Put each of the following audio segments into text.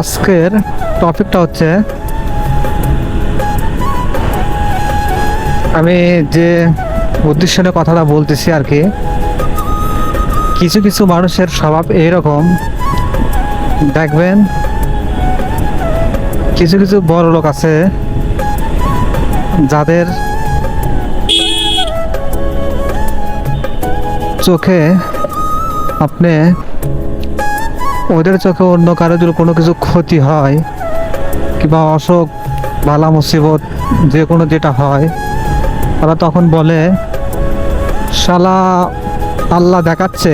আজকের টপিকটা হচ্ছে আমি যে উদ্দেশ্য নিয়ে কথাটা বলতেছি আর কি, কিছু কিছু মানুষের স্বভাব এইরকম। দেখবেন, কিছু কিছু বড় লোক আছে যাদের চোখে আপনি ওদের চোখে অন্য কারও যদি কোনো কিছু ক্ষতি হয়, কিংবা অসুখ, বালা মুসিবত, যে কোনো যেটা হয় ওরা তখন বলে, শালা, আল্লাহ দেখাচ্ছে,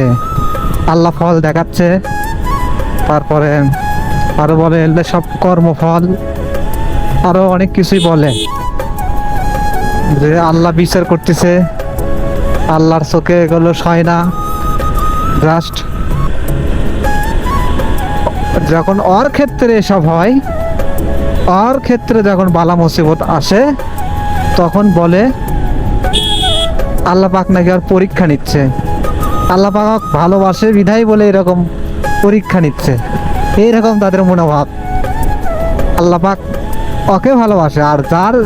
আল্লাহ ফল দেখাচ্ছে। তারপরে আরও বলে সব কর্মফল। আরও অনেক কিছুই বলে, যে আল্লাহ বিচার করতেছে, আল্লাহর চোখে এগুলো সয় না জাস্ট যখন অর ক্ষেত্রে এসব হয়, অর ক্ষেত্রে যখন বালা মুসিবত আসে, তখন বলে আল্লাহ পাক নাকি আর পরীক্ষা নিচ্ছে। আল্লাহ পাক ভালোবাসে, বিধাই বলে এরকম পরীক্ষা নিচ্ছে। এইরকম তাদের মনোভাব। আল্লাহ পাক ওকে ভালোবাসে, আর যার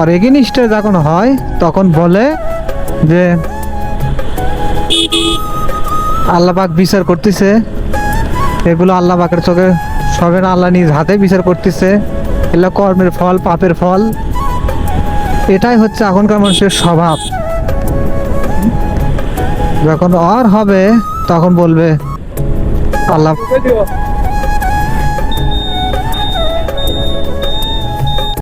আর যখন হয়, তখন বলে যে আল্লাহ পাক বিচার করতেছে এগুলো আল্লাহ বাকের চোখে সবে আল্লাহ নিজ হাতে বিচার করতেছে। এগুলো কর্মের ফল, পাপের ফল। এটাই হচ্ছে এখনকার মানুষের স্বভাব। যখন আর হবে, তখন বলবে, আল্লাহ